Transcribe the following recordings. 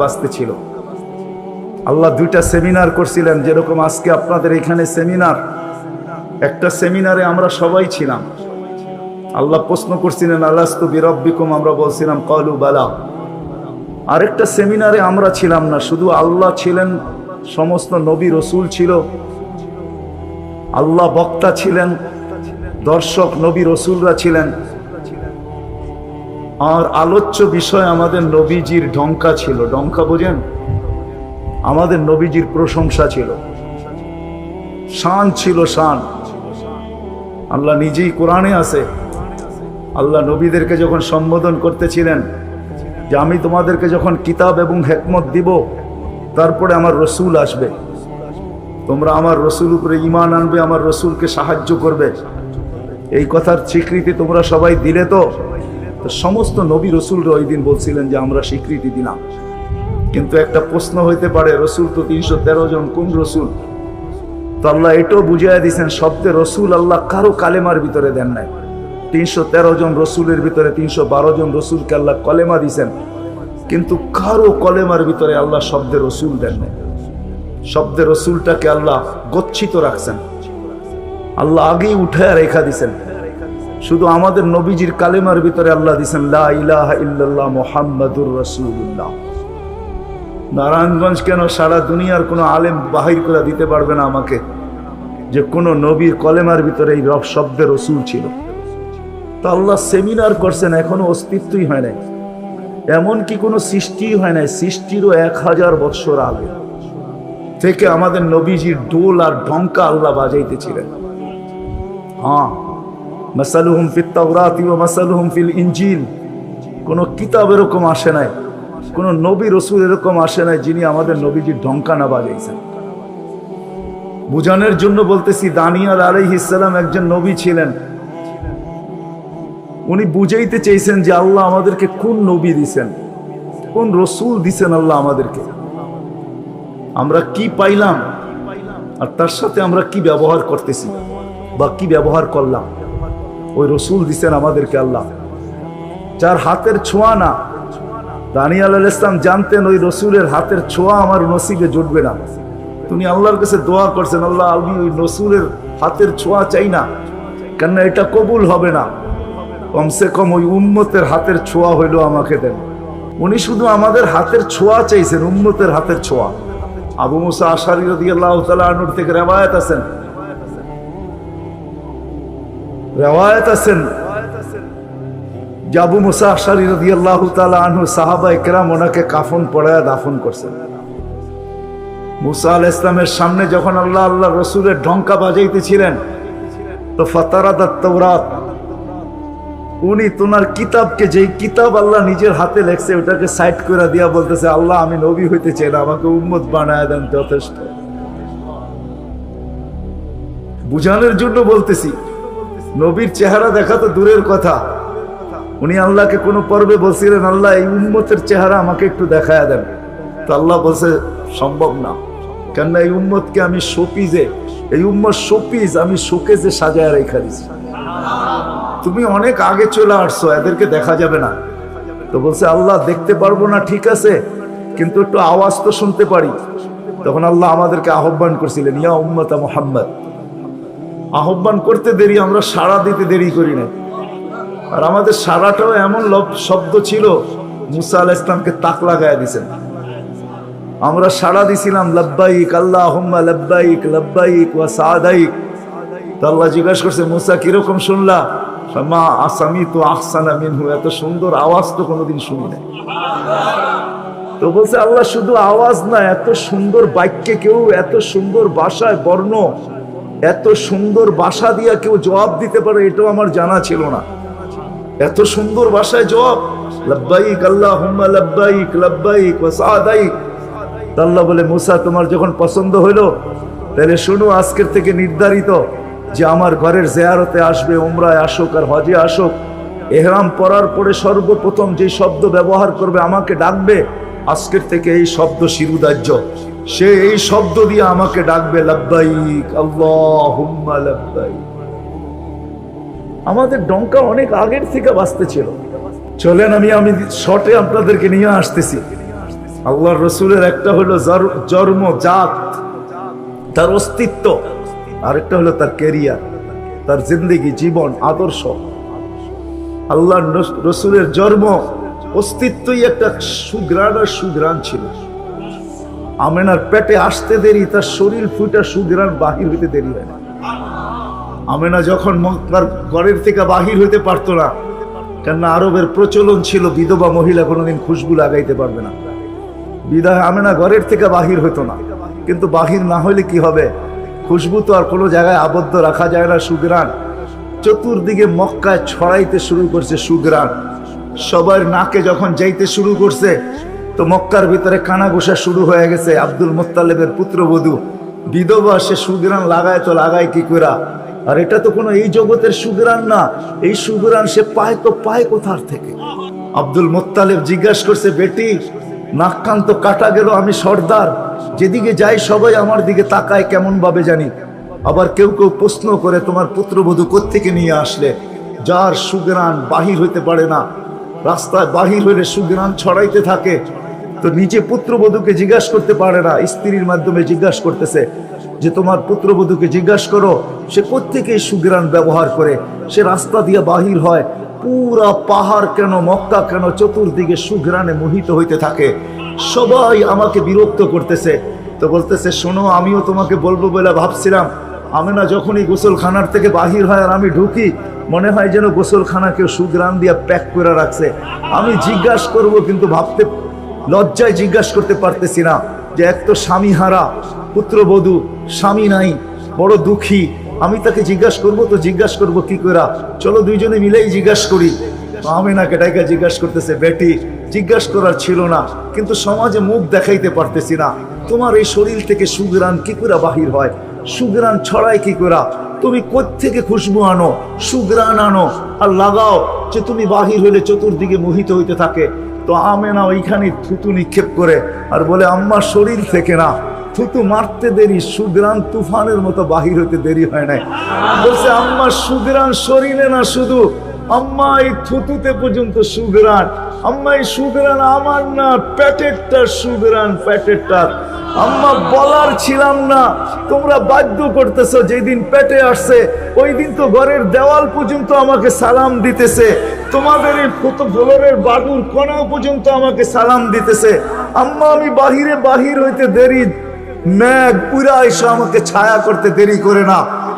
বাঁচতে ছিল। আল্লাহ দুইটা সেমিনার করছিলেন, যেরকম আজকে আপনাদের এখানে সেমিনার একটা সেমিনারে আমরা সবাই ছিলাম। আল্লাহ প্রশ্ন করছিলেন আল্লাস্তু বিরব্বিকুম? আমরা বলছিলাম, কলু বালা। আরেকটা সেমিনারে আমরা ছিলাম না, শুধু আল্লাহ ছিলেন, সমস্ত নবী রসুল ছিল। আল্লাহ বক্তা ছিলেন, দর্শক নবী রসুলরা ছিলেন। আর আলোচ্য বিষয় আমাদের নবীজির ঢঙ্কা ছিল। ডঙ্কা বোঝেন? আমাদের নবীজির প্রশংসা ছিল। শান ছিল শান। আল্লাহ নিজেই কোরআনে আছে। আল্লাহ নবীদেরকে যখন সম্বোধন করতেছিলেন যে আমি তোমাদেরকে যখন কিতাব এবং হেকমত দিব, তারপরে আমার রসুল আসবে। তোমরা আমার রসুল উপরে ইমান আনবে, আমার রসুলকে সাহায্য করবে। এই কথার স্বীকৃতি তোমরা সবাই দিলে তো? তো সমস্ত নবী রসুলরা ওই দিন বলছিলেন যে আমরা স্বীকৃতি দিলাম। কিন্তু একটা প্রশ্ন হইতে পারে, রসুল তো তিনশো তেরো জন, কোন রসুল? তো আল্লাহ এটাও বুঝাই দিয়েছেন শব্দে রসুল আল্লাহ কারও কালেমার ভিতরে দেন নাই। তিনশো তেরো জন রসুলের ভিতরে তিনশো বারো জন রসুলকে আল্লাহ কলেমা দিছেন। কিন্তু কারও কলেমার ভিতরে আল্লাহ শব্দে রসুল দেন নাই। শব্দে রসুলটাকে আল্লাহ গচ্ছিত রাখছেন। আল্লাহ আগেই উঠে রেখা দিছেন। শুধু আমাদের নবীজির কালেমার ভিতরে আল্লাহ ইলাহা ইল্লাল্লাহ মুহাম্মাদুর নারায়ণগঞ্জ কেন সারা দুনিয়ার কোনো আলেম বাহির করে দিতে পারবে না আমাকে? যে কোনো নবীর কলেমার ভিতরে এই রব শব্দের রসুল ছিল। তা আল্লাহ সেমিনার করছেন, এখনও অস্তিত্বই হয় নাই। এমন কি কোনো সৃষ্টি হয় নাই, সৃষ্টিরও এক হাজার বৎসর আগে থেকে আমাদের নবীজির ডোল আর ঢঙ্কা আল্লাহ বাজাইতেছিলেন। হ্যাঁ। মাসালুহুম ফিত তাওরাতি ও মাসালুহুম ফিল ইনজিল। কোনো কিতাব এরকম আসে নাই, কোনো নবী রসুল এরকম আসে নাই যিনি আমাদের নবীজির ঢঙ্কা না বাজাইছেন। বুঝানোর জন্য বলতেছি, দানিয়াল আলাইহিস ইসলাম একজন নবী ছিলেন। উনি বুঝাইতে চেয়েছেন যে আল্লাহ আমাদেরকে কোন নবী দিছেন, কোন রসুল দিছেন আল্লাহ আমাদেরকে। আমরা কি পাইলাম আর তার সাথে আমরা কি ব্যবহার করতেছি বা কি ব্যবহার করলাম? ওই রসুল দিছেন আমাদেরকে আল্লাহ। যার হাতের ছোঁয়া না। দানিয়াল আল ইসলাম জানতেন ওই রসুলের হাতের ছোঁয়া আমার নসিবে জুটবে না। তুমি আল্লাহর কাছে দোয়া করছেন, আল্লাহ, আমি ওই রসুলের হাতের ছোঁয়া চাই না। কেননা এটা কবুল হবে না। কমসে কম ওই উম্মতের হাতের ছোঁয়া হইল আমাকে দেন। উনি শুধু আমাদের হাতের ছোঁয়া চাইছেন, উম্মতের হাতের ছোঁয়া। আবু মুসা আশারি রদি আল্লাহ আনুর থেকে রেওয়ায়ত আছেন। রেওয়ায়ত আছেন আবু মুসা আশারি রদি আল্লাহ আনহু সাহাবা একরাম ওনাকে কাফন পড়ায় দাফন করছেন। মুসা আল ইসলামের সামনে যখন আল্লাহ আল্লাহ রসুলের ঢঙ্কা বাজাইতেছিলেন, তো ফতারাত তৌরাত উনি তোমার কিতাবকে যেই কিতাব আল্লাহ নিজের হাতে লেখছে, ওটাকে সাইড করে দিয়া বলতেছে, আল্লাহ, আমি নবী হইতে চাই না, আমাকে উম্মত বানায় দেন যথেষ্ট। বুঝানোর জন্য বলতেছি নবীর চেহারা দেখা তো দূরের কথা। উনি আল্লাহকে কোনো পর্বে বলছিলেন, আল্লাহ, এই উম্মতের চেহারা আমাকে একটু দেখায় দেন। তো আল্লাহ বলছে, সম্ভব না। কেননা এই উম্মতকে আমি শোপিজে, এই উম্মত শোপিজ আমি শোকেজে সাজায় রেখা দিছি। তুমি অনেক আগে চলে আসছো, এদেরকে দেখা যাবে না। তো বলছে, আল্লাহ, দেখতে পারব না, ঠিক আছে, কিন্তু একটু আওয়াজ তো শুনতে পারি। তখন আল্লাহ আমাদেরকে আহ্বান করছিলেন, ইয়া উম্মতা মোহাম্মদ। আহ্বান করতে দেরি, আমরা সাড়া দিতে দেরি করি না। আর আমাদের সারাটাও এমন শব্দ ছিল, মুসা আল ইসলামকে তাক লাগায় দিছেন। আমরা সাড়া দিছিলাম, লব্বাইক আল্লাহ হুম্মা লব্বাইক লব্বাইক ওয়া সাদাইক। তো আল্লাহ জিজ্ঞাসা করছে, মুসা, কীরকম শুনলা? মা আসামি তো আহসানা মিনহু। এত সুন্দর আওয়াজ তো কোনোদিন শুনি নাই। তো বলছে, আল্লাহ শুধু আওয়াজ না, এত সুন্দর বাক্যে কেউ, এত সুন্দর ভাষায় বর্ণ এত সুন্দর বাসা দিয়া কেউ জবাব দিতে পারে, এটাও আমার জানা ছিল না। এত সুন্দর বাসায় জবাব, লব্বাইক আল্লাহ হুম্মা লব্বাইক লব্বাইক ওয়া সাদাইক। তা আল্লাহ বলে, মুসা, তোমার যখন পছন্দ হইল, তাহলে শুনো, আজকের থেকে নির্ধারিত যে আমার ঘরের জেয়ারতে আসবে, উমরায় আসুক আর হজে আসুক, এহরাম পরার পরে সর্বপ্রথম যে শব্দ ব্যবহার করবে, আমাকে ডাকবে, আজকের থেকে এই শব্দ শিরুদার্য সে এই শব্দ দিয়ে আমাকে ডাকবে, লব্বাইক আল্লাহ আমাদের ডঙ্কা অনেক আগের থেকে বাঁচতে ছিল। চলেন আমি আমি শর্টে আপনাদেরকে নিয়ে আসতেছি। আল্লাহ রসুলের একটা হলো জন্ম, জাত, তার অস্তিত্ব। আরেকটা হলো তার কেরিয়ার তার জিন্দগি, জীবন, আদর্শ। আল্লাহ রসুলের জন্ম অস্তিত্বই একটা সুগ্রাণ আর সুগ্রাণ ছিল। আমেনার পেটে আসতে দেরি, তার শরীর ফুটা সুগ্রাণ বাহির হইতে দেরি হয় না। আমেনা যখন মক্কার ঘরের থেকে বাহির হইতে পারতো না, কেননা আরবের প্রচলন ছিল, বিধবা মহিলা কোনোদিন খুশবু লাগাইতে পারবে না। বিদায় আমেনা ঘরের থেকে বাহির হইতো না। কিন্তু বাহির না হইলে কি হবে? খুশবু তো আর কোনো জায়গায় আবদ্ধ রাখা যায় না, সুগ্রাণ। চতুর্দিকে মক্কায় ছড়াইতে শুরু করছে সুগ্রাণ। সবার নাকে যখন যাইতে শুরু করছে তো মক্কার ভিতরে কানা গোসা শুরু হয়ে গেছে। আব্দুল মোত্তালেবের পুত্রবধূ বিধবা, সে সুগ্রাণ লাগায় তো লাগায় কি করা আর এটা তো কোনো এই জগতের সুগ্রাণ না, এই সুগ্রাণ সে পায় তো পায় কোথার থেকে? আব্দুল মোত্তালেব জিজ্ঞাসা করছে, বেটি, নাক কান তো কাটা গেল, আমি সর্দার। যেদিকে যাই সবাই আমার দিকে তাকায় কেমন ভাবে জানি। আবার কেউ কেউ প্রশ্ন করে, তোমার পুত্রবধূ কোত্থেকে নিয়ে আসলে? যার সুগ্রাণ বাহির হইতে পারে না। রাস্তায় বাহির হইলে সুগ্রাণ ছড়াইতে থাকে। তো নিজে পুত্রবধূকে জিজ্ঞাসা করতে পারে না, স্ত্রীর মাধ্যমে জিজ্ঞাসা করতেছে যে তোমার পুত্রবধূকে জিজ্ঞাসা করো, সে এই সুগ্রাণ ব্যবহার করে? সে রাস্তা দিয়ে বাহির হয়, পুরা পাহাড় কেন, মক্কা কেন, চতুর্দিকে সুঘ্রাণে মোহিত হইতে থাকে। সবাই আমাকে বিরক্ত করতেছে। তো বলতেছে, শোনো, আমিও তোমাকে বলব বলে ভাবছিলাম। আমি না যখনই গোসলখানার থেকে বাহির হয় আর আমি ঢুকি, মনে হয় যেন গোসলখানা কেউ সুগ্রাম দিয়ে প্যাক করে রাখছে। আমি জিজ্ঞাসা করব কিন্তু ভাবতে লজ্জায় জিজ্ঞাসা করতে পারতেছি না যে এক তো স্বামী হারা পুত্রবধূ, স্বামী নাই, বড় দুঃখী। আমি তাকে জিজ্ঞাসা করব, তো জিজ্ঞাসা করব কি করা চলো দুইজনে মিলেই জিজ্ঞাসা করি। তো আমি না কেটাইকে জিজ্ঞাসা করতেছে, বেটি, জিজ্ঞাসা করার ছিল না, কিন্তু সমাজে মুখ দেখাইতে পারতেছি না। তোমার এই শরীর থেকে সুগ্রাণ কি করে বাহির হয়? সুগ্রাণ ছড়ায় কি করা তুমি থেকে খুশবু আনো, সুগ্রাণ আনো? আর লাগাও যে তুমি বাহির হইলে চতুর্দিকে মোহিত হইতে থাকে। তো আমেনা ওইখানে থুতু নিক্ষেপ করে আর বলে আম্মার শরীর থেকে না। থুতু মারতে দেরি, সুগ্রাণ তুফানের মতো বাহির হইতে দেরি হয় নাই। বলছে, আম্মা, সুগ্রাণ শরীরে না শুধু। আম্মা, এই থুতুতে পর্যন্ত সুগ্রাণ আম্মা এই আমার না প্যাটেরটা সুগ্রাণ প্যাটেরটা আম্মা, বলার ছিলাম না। তোমরা বাধ্য করতেছো, যেদিন পেটে আসছে ওই দিন তো ঘরের দেওয়াল পর্যন্ত আমাকে সালাম দিতেছে। তোমাদের এই ফ্লোরের বাদুর কোনা পর্যন্ত আমাকে সালাম দিতেছে। আম্মা, আমি বাহিরে বাহির হইতে দেরি। ম্যাগ পুরা এসে আমাকে ছায়া করতে দেরি করে না।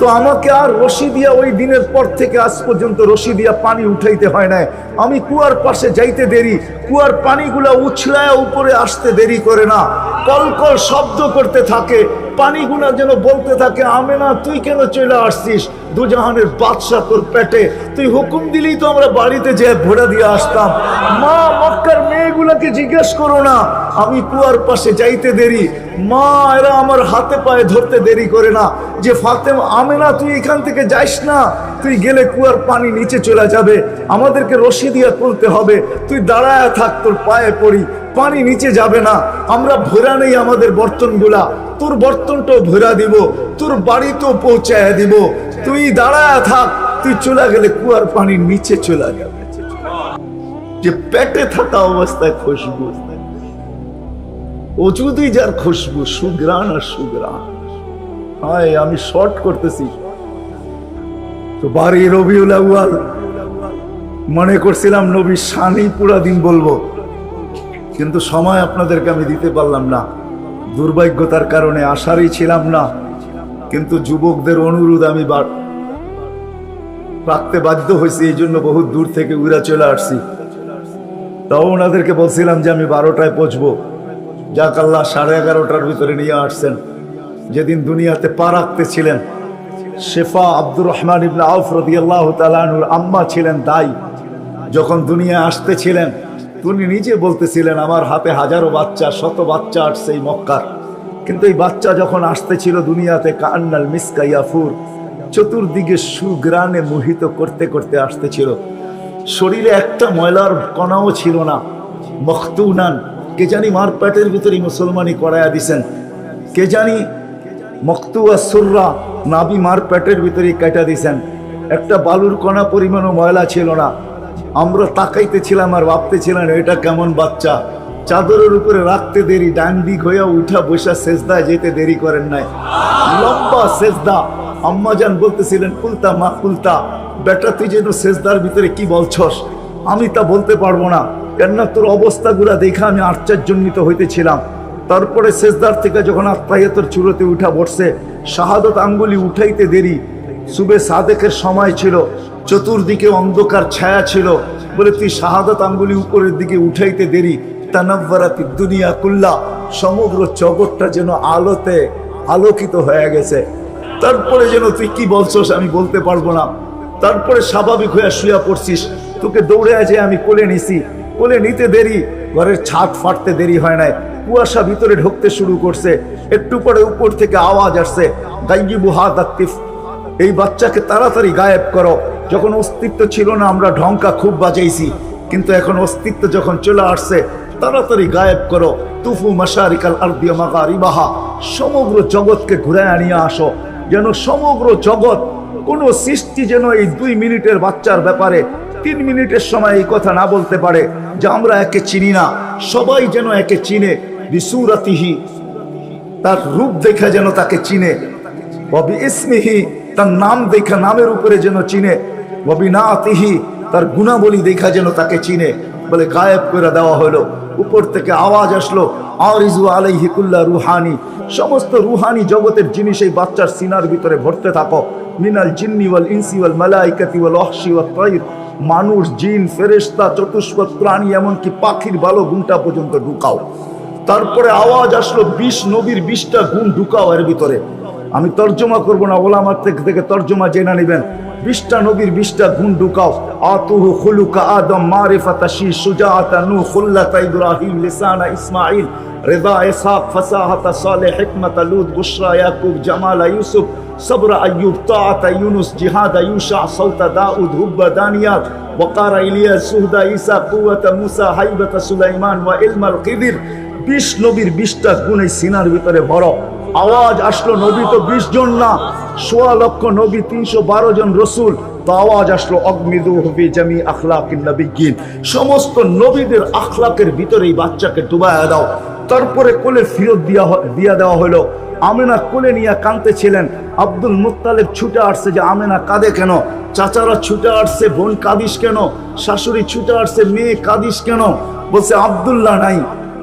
তো আমাকে আর রশি দিয়া ওই দিনের পর থেকে আজ পর্যন্ত রশি দিয়া পানি উঠাইতে হয় না আমি কুয়ার পাশে যাইতে দেরি, কুয়ার পানিগুলা উছলায় উপরে আসতে দেরি করে না। কলকল শব্দ করতে থাকে, পানিগুলা যেন বলতে থাকে আমে না তুই কেন চলে আসছিস? দুজাহানের বাদশা তোর পেটে। তুই হুকুম দিলেই তো আমরা বাড়িতে যে ভোড়া দিয়ে আসতাম। মা, মক্কার মেয়েগুলাকে জিজ্ঞেস করো না, আমি কুয়ার পাশে যাইতে দেরি। মা, এরা আমার হাতে পায়ে ধরতে দেরি করে না। যে ফাতেম, আমেনা, তুই এখান থেকে যাইস না। তুই গেলে কুয়ার পানি নিচে চলে যাবে। আমাদেরকে রশি দিয়া তুলতে হবে। তুই দাঁড়ায় থাক, তোর পায়ে পড়ি। পানি নিচে যাবে না। আমরা ভরা নেই আমাদের বর্তনগুলা। তোর বর্তনটাও ভরা দিব। তোর বাড়িতেও পৌঁছায় দিব। তুই দাঁড়ায় থাক। তুই চলে গেলে কুয়ার পানি নিচে চলে যাবে। যে পেটে থাকা অবস্থায় খুশবু। অজুদি যার খুশবু, সুগ্রাণ আর সুগ্রাণ। হায়, আমি শর্ট করতেছি। তো বাড়ি রবিউল আউয়াল, মনে করছিলাম নবী শানি পুরা দিন বলব। কিন্তু সময় আপনাদেরকে আমি দিতে পারলাম না। দুর্ভাগ্যতার কারণে আসারই ছিলাম না। কিন্তু যুবকদের অনুরোধ আমি রাখতে বাধ্য হয়েছি, এই জন্য বহু দূর থেকে উড়া চলে আসছি। তাও ওনাদেরকে বলছিলাম যে আমি বারোটায় পৌঁছবো। যাক আল্লাহ, সাড়ে এগারোটার ভিতরে নিয়ে আসছেন। যেদিন দুনিয়াতে পা রাখতে ছিলেন, শেফা আব্দুর রহমান ইবনা আউফ রদিয়াল্লাহ তালানুর আম্মা ছিলেন দাই। যখন দুনিয়া আসতেছিলেন তিনি নিজে বলতেছিলেন, আমার হাতে হাজারো বাচ্চা, শত বাচ্চা আসছে এই মক্কার। কিন্তু এই বাচ্চা যখন আসতেছিল দুনিয়াতে কান্নাল মিসকা ইয়াফুর, চতুর্দিকে সুগ্রানে মোহিত করতে করতে আসতেছিল শরীরে একটা ময়লার কণাও ছিল না। মখতুনান, কে জানি মার পেটের ভিতরে মুসলমানি করাইয়া দিছেন। কে জানি মখতুয়া সুররা নাবি মার পেটের ভিতরে কেটে দিছেন। একটা বালুর কণা পরিমাণও ময়লা ছিল না। আমরা তাকাইতেছিলাম আর ভাবতেছিলাম, এটা কেমন বাচ্চা? চাদরের উপরে রাখতে দেরি, ডান দিক হইয়া উঠা বসা সেজদায় যেতে দেরি করেন নাই। লম্বা সেজদা। আম্মা যান বলতেছিলেন কুলতা মা কুলতা বেটা তুই যেন সেজদার ভিতরে কি বলছস? আমি তা বলতে পারব না। কেননা তোর অবস্থাগুলা দেখে আমি আশ্চর্যজনিত হইতেছিলাম। তারপরে সেজদার থেকে যখন আত্মাহিয়তর চুরোতে উঠা বসছে শাহাদত আঙ্গুলি উঠাইতে দেরি, সুবে সাদেকের সময় ছিল, চতুর্দিকে অন্ধকার ছায়া ছিল, বলে তুই শাহাদত আঙ্গুলি উপরের দিকে উঠাইতে দেরি তানাব্বারাতি দুনিয়া কুল্লা, সমগ্র জগৎটা যেন আলোতে আলোকিত হয়ে গেছে। তারপরে যেন তুই কি বলছস আমি বলতে পারব না। তারপরে স্বাভাবিক হয়ে শুয়া পড়ছিস। তোকে দৌড়ে আছে আমি কোলে নিছি। কোলে নিতে দেরি, ঘরের ছাদ ফাটতে দেরি হয় নাই। কুয়াশা ভিতরে ঢুকতে শুরু করছে। একটু পরে উপর থেকে আওয়াজ আসছে গাইবু হাত আত্তিফ এই বাচ্চাকে তাড়াতাড়ি গায়েব করো। যখন অস্তিত্ব ছিল না, আমরা ঢঙ্কা খুব বাজাইছি। কিন্তু এখন অস্তিত্ব যখন চলে আসছে, তাড়াতাড়ি গায়েব করো। তুফু মশারিকাল আরদিয়া মাগারিবাহা, সমগ্র জগৎকে ঘুরে আনিয়ে আসো। যেন সমগ্র জগৎ কোন সৃষ্টি যেন এই দুই মিনিটের বাচ্চার ব্যাপারে তিন মিনিটের সময় এই কথা না বলতে পারে, যে আমরা একে চিনি না। সবাই যেন একে চিনে, বিসুরাতিহি, তার রূপ দেখা যেন তাকে চিনে। ববি ইসমিহি, তার নাম দেখা, নামের উপরে যেন চিনে। ববি না আতিহি তার গুণাবলী দেখা যেন তাকে চিনে। বলে গায়েব করে দেওয়া হলো। উপর থেকে আওয়াজ আসলো আরিজু আলাইহি কুল্লা রুহানি। সমস্ত রুহানি জগতের জিনিস এই বাচ্চার সিনার ভিতরে ভরতে থাকো। মিনাল জিন্নি ওয়াল ইনসি ওয়াল তাইর। মানুষ, জিন ফেরেস্তা চতুষ্পদ, প্রাণী, এমনকি পাখির ভালো গুণটা পর্যন্ত ঢুকাও। তারপরে আওয়াজ আসলো বিশ নবীর বিশটা গুণ ঢুকাও এর ভিতরে। আমি তর্জমা করব না ওলামার থেকে থেকে তর্জমা জেনে নেবেন বিশটা নবীর বিশটা গুণ ঢুকাও আতুহু খুলুকা আদম মারিফাতা শি সুজাআতা নূহ খুল্লাতা ইব্রাহিম লিসানা ইসমাঈল রেদা ইসহাক ফাসাহাতা সালেহ হিকমাতা লুত বুশরা ইয়াকুব জামালা ইউসুফ صبر أيوب طاعة يونس جهاد يوشع صوت داود هب دانيال وقار إلياس سهد عيسى قوة موسى هيبة سليمان وعلم القدر বিশ নবীর বিশটা গুণ এই সিনার ভিতরে বড় আওয়াজ আসলো নবী তো বিশ জন না সোয়া লক্ষ নবী, তিনশো বারো জন রসুল। তো আওয়াজ আসলো অগ্নিদু হবি জামি আখলাকিন নবীগিন সমস্ত নবীদের আখলাকের ভিতরে এই বাচ্চাকে ডুবাইয়া দাও। তারপরে কোলে ফিরত দিয়া দিয়া দেওয়া হলো। আমেনা কোলে নিয়ে কাঁদতেছিলেন। আব্দুল মুত্তালেব ছুটে আসছে যে, আমেনা কাঁদে কেন? চাচারা ছুটে আসছে, বোন কাঁদিস কেন? শাশুড়ি ছুটে আসছে, মেয়ে কাঁদিস কেন? বলছে, আব্দুল্লাহ নাই।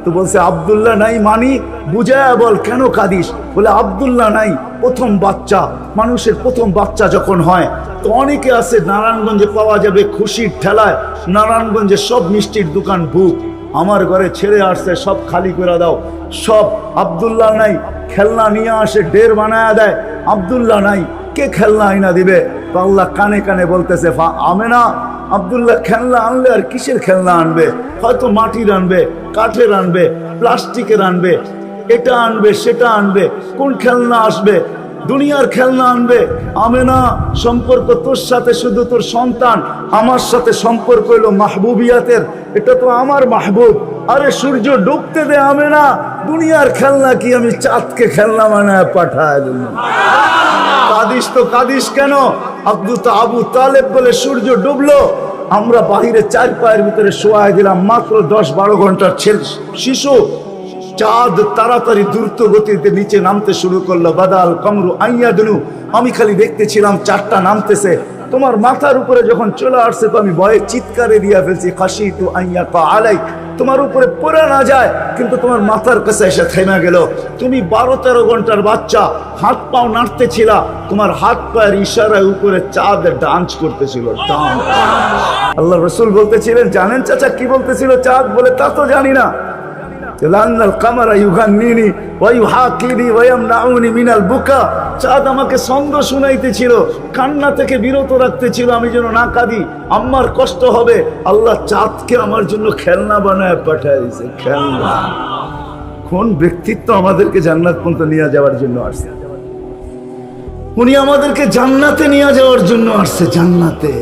তো বলছে, আবদুল্লাহ নাই মানি, বুঝায় বল কেন কাঁদিস? বলে, আব্দুল্লাহ নাই, প্রথম বাচ্চা, মানুষের প্রথম বাচ্চা যখন হয়, তো অনেকে আছে নারায়ণগঞ্জে পাওয়া যাবে খুশির ঠেলায়, নারায়ণগঞ্জে সব মিষ্টির দোকান বুক আমার ঘরে ছেড়ে আসছে, সব খালি করে দাও, সব আব্দুল্লাহ নাই, খেলনা নিয়ে আসে ডের বানায় দেয়, আব্দুল্লাহ নাই, কে খেলনা আইনা দিবে? তো আল্লাহ কানে কানে বলতেছে, "ফা- আমেনা আব্দুল্লাহ খেলনা আনলে আর কিসের খেলনা আনবে? হয়তো মাটির আনবে, কাঠের আনবে, প্লাস্টিকের আনবে, এটা আনবে, সেটা আনবে, কোন খেলনা আসবে? দুনিয়ার খেলনা আনবে। আমেনা, সম্পর্ক তোর সাথে শুধু তোর সন্তান, আমার সাথে সম্পর্ক হলো মাহবুবিয়াতের। এটা তো আমার মাহবুব। আরে সূর্য, ডুবতে দে আমেনা। দুনিয়ার খেলনা কি? আমি চাঁদকে খেলনা বানায় পাঠায় কাদিস তো কাদিস কেন? আব্দু তো আবু তালেব বলে সূর্য ডুবলো। আমরা বাহিরে চার পায়ের ভিতরে শোয়াই দিলাম মাত্র দশ বারো ঘণ্টার ছেলে শিশু। চাঁদ তাড়াতাড়ি দ্রুত গতিতে নিচে নামতে শুরু করল। বাদাল কমরু আইয়া দুলু আমি খালি দেখতেছিলাম চারটা নামতেছে। তোমার মাথার উপরে যখন চলে আসছে তো আমি ভয়ে চিৎকারে দিয়া ফেলছি খাসি তু আইয়া পা আলাই। তোমার উপরে পড়ে না যায়, কিন্তু তোমার মাথার কাছে এসে থেমে গেল। তুমি বারো তেরো ঘণ্টার বাচ্চা, হাত পাও নাড়তেছিলা তোমার হাত পায়ের ইশারায় উপরে চাঁদ ডান্স করতেছিল আল্লাহ রসুল বলতেছিলেন, জানেন চাচা কি বলতেছিল চাঁদ বলে তা তো জানি না। لأن القمر يغنيني ويحاكيني ويمنعني من البكاء চাঁদ আমাকে ছন্দ শুনাইতেছিল কান্না থেকে বিরত রাখতেছিল আমি যেন না কাঁদি আমার কষ্ট হবে আল্লাহ চাঁদকে আমার জন্য খেলনা বানায় পাঠায় দিয়েছে খেলনা কোন ব্যক্তিত্ব আমাদেরকে জান্নাত পর্যন্ত নিয়ে যাওয়ার জন্য আসছে উনি আমাদেরকে জান্নাতে নিয়ে যাওয়ার জন্য আসছে জান্নাতে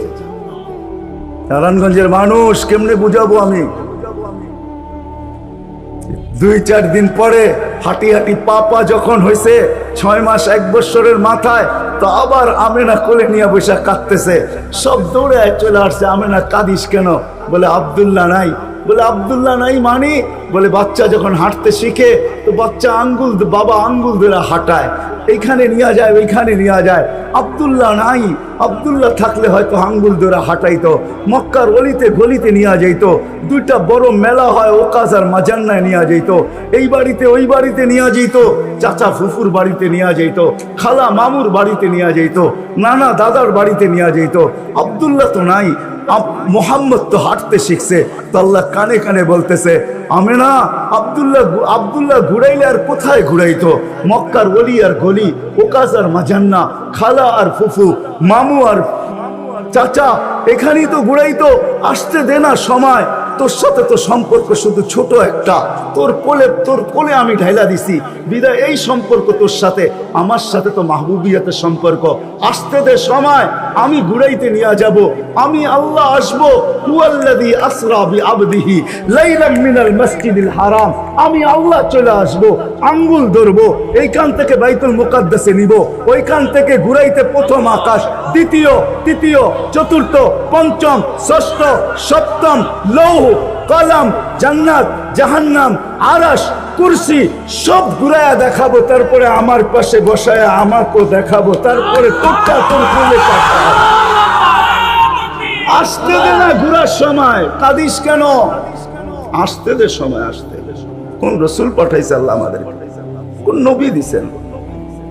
নারায়ণগঞ্জের মানুষ কেমনে বুঝাবো আমি দুই চার দিন পরে হাঁটি হাঁটি পাপা যখন হয়েছে ছয় মাস এক বছরের মাথায়, তো আবার আমেনা কোলে নিয়ে বৈশাখ কাঁদতেছে। সব দৌড়ে চলে আসছে, আমেনা, কাঁদিস কেন? বলে, আবদুল্লাহ নাই। বলে, আবদুল্লাহ নাই মানি বলে, বাচ্চা যখন হাঁটতে শিখে, তো বাচ্চা আঙ্গুল, বাবা আঙ্গুল ধরে হাঁটায়। এইখানে নিয়ে যায়, ওইখানে নিয়ে যায়। আবদুল্লাহ নাই। আবদুল্লাহ থাকলে হয়তো আঙ্গুল ধরে হাঁটাইতো। মক্কার অলিতে গলিতে নিয়ে যাইত। দুইটা বড় মেলা হয়, ওকাজ আর মাজান্নায় নিয়ে যাইত। এই বাড়িতে, ওই বাড়িতে নিয়ে যেত চাচা ফুফুর বাড়িতে নিয়ে যেত খালা মামুর বাড়িতে নিয়ে যেত নানা দাদার বাড়িতে নিয়ে যেত আবদুল্লাহ তো নাই। মোহাম্মদ তো হাঁটতে শিখছে। তো আল্লাহ কানে কানে বলতেছে আমি না, আবদুল্লাহ আবদুল্লাহ ঘুরাইলে আর কোথায় ঘুরাইতো? মক্কার অলি আর গলি, ওকাজ আর মাজান্না, খালা আর ফুফু, মামু আর চাচা, এখানেই তো ঘুরাইতো। আসতে দে না সময়। তোর সাথে তো সম্পর্ক শুধু ছোট একটা। তোর কোলে তোর কোলে আমি ঢাইলা দিছি। বিদায়, এই সম্পর্ক তোর সাথে, আমার সাথে তো মাহবুবিয়াতের সম্পর্ক। আসতে দে সময়, আমি ঘুরাইতে নিয়ে যাব। আমি আল্লাহ আসব। হুয়াল্লাযী আসরা বিআবদিহি লাইলাম মিনাল মসজিদিল হারাম। আমি আল্লাহ চলে আসব, আঙ্গুল ধরবো, এইখান থেকে বাইতুল মুকাদ্দাসে নিব, ওইখান থেকে ঘুরাইতে প্রথম আকাশ দ্বিতীয়, তৃতীয়, চতুর্থ, পঞ্চম, ষষ্ঠ, সপ্তম, লৌহ, কলম, জান্নাত, জাহান্নাম আরাস কুরসি, সব ঘুরায়া দেখাবো, তারপরে আমার পাশে বসায় আমাকেও দেখাবো, তারপরে আসতে দে না ঘুরার সময়, কাদিস কেন? আসতে দে সময়, আসতে কোন রসুল পাঠাইছে আল্লাহ আমাদের কোন নবী দিছেন?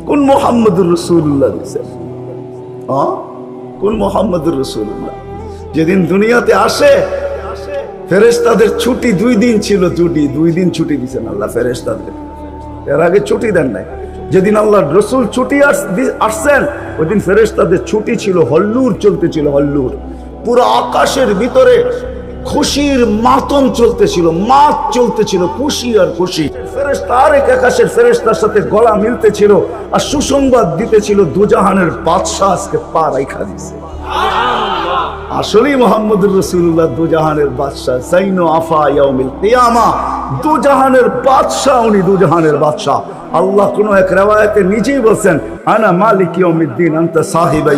কোন মোহাম্মদুর রসুল্লাহ দিছেন? কোন মোহাম্মদুর রসুল্লাহ যেদিন দুনিয়াতে আসে, ফেরেশতাদের ছুটি দুই দিন ছিল ছুটি, দুই দিন ছুটি দিচ্ছেন আল্লাহ ফেরেস্তাদের এর আগে ছুটি দেন নাই। যেদিন আল্লাহ রসুল ছুটি আস- আসছেন ওই দিন ফেরেশতাদের ছুটি ছিল হল্লুর, চলতে ছিল হল্লুর। পুরো আকাশের ভিতরে খুশির মাতম চলতেছিল, মাত চলতেছিল, খুশি আর খুশি। বাদশাহ বাদশাহ আল্লাহ কোন এক রেওয়ায়তে নিজেই বলছেন, আনা মালিক ইয়াউমিদ্দিন, আনতা সাহিবা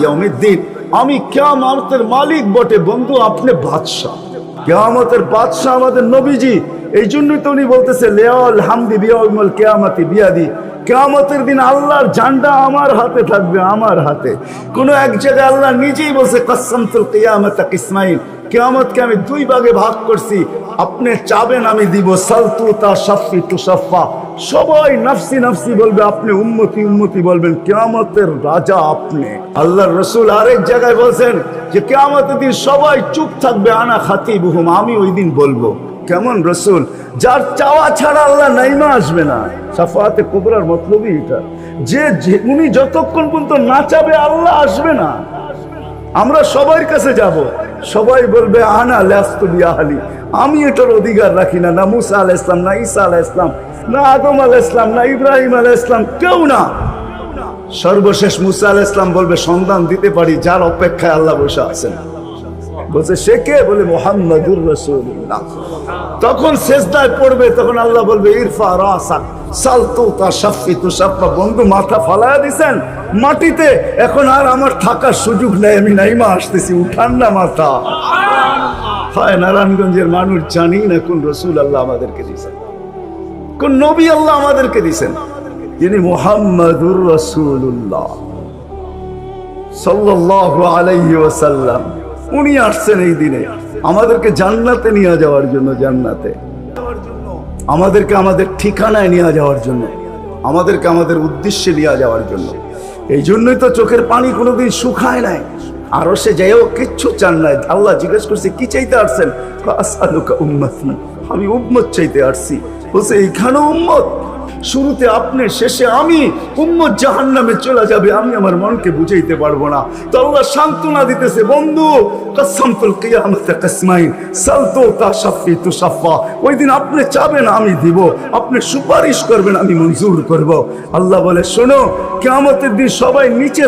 আমি কিয়ামতের মালিক বটে, বন্ধু, আপনি বাদশাহ। কিয়ামতের বাদশাহ আমাদের নবীজি এই জন্যই তো উনি বলতেছে লেয়াল হামদি বিয়মল কেয়ামাতি বিয়াদি। কেয়ামতের দিন আল্লাহর ঝান্ডা আমার হাতে থাকবে, আমার হাতে। কোন এক জায়গায় আল্লাহ নিজেই বলছে কসমতুল কেয়ামতা ইসমাইল কেয়ামতকে আমি দুই ভাগে ভাগ করছি। আপনি চাবেন আমি দিব, সালতু তা সাফি তু সাফা সবাই নাফসি নাফসি বলবে, আপনি উন্মতি উন্মতি বলবেন, কেয়ামতের রাজা আপনি। আল্লাহ রসুল আরেক জায়গায় বলছেন যে, কেয়ামতের দিন সবাই চুপ থাকবে, আনা খাতি বুহুম আমি ওই দিন বলব। কেমন রসুল? যার চাওয়া ছাড়া আল্লাহ নাইমা আসবে না। সাফাতে কোবরার মতলবই এটা। যে, উনি যতক্ষণ পর্যন্ত না চাবে, আল্লাহ আসবে না। আমরা সবার কাছে যাব। সবাই বলবে, আনা ল্যাস্তু বিয়াহালি আমি এটার অধিকার রাখি না। না মুসা আল ইসলাম না ইসা আল ইসলাম না আদম আল ইসলাম না ইব্রাহিম আল ইসলাম কেউ না। সর্বশেষ মুসা আল ইসলাম বলবে, সন্ধান দিতে পারি যার অপেক্ষায় আল্লাহ বসে আছেন। বলছে সে কে? বলে মোহাম্মদুর রসুল্লাহ তখন শেষদায় পড়বে তখন আল্লাহ বলবে ইরফা রাসাক সালতু তা সাফি তু সাফা বন্ধু মাথা ফালায়া দিছেন। মাটিতে এখন আর আমার থাকার সুযোগ নেই আমি নাইমা আসতেছি উঠান না মাথা। হয় নারায়ণগঞ্জের মানুষ জানি না কোন রসুল আল্লাহ আমাদেরকে দিয়েছেন। কোন নবী আল্লাহ আমাদেরকে দিয়েছেন। যিনি মোহাম্মদুর রসুল্লাহ সাল্লাল্লাহু আলাইহি ওয়াসাল্লাম। উনি আসছেন এই দিনে। আমাদেরকে জান্নাতে নিয়ে যাওয়ার জন্য, জান্নাতে। আমাদেরকে আমাদের ঠিকানায় নিয়ে যাওয়ার জন্য, আমাদেরকে আমাদের উদ্দেশ্যে নিয়ে যাওয়ার জন্য। এই জন্যই তো চোখের পানি কোনোদিন শুকায় নাই। আরও সে যাইও কিচ্ছু চান নাই। আল্লাহ জিজ্ঞেস করছে, কি চাইতে আসছেন? আমি উম্মত চাইতে আসছি। বলছে, এইখানেও উম্মত? শুরুতে আপনি, শেষে আমি, উম্মত জাহান নামে চলে যাবে, আমি আমার মনকে বুঝাইতে পারব না। তো আল্লাহ সান্ত্বনা দিতেছে, বন্ধু আমি সুপারিশ করবেন, আমি মঞ্জুর করব। আল্লাহ বলে, শোনো কেমতের দিন সবাই নিচে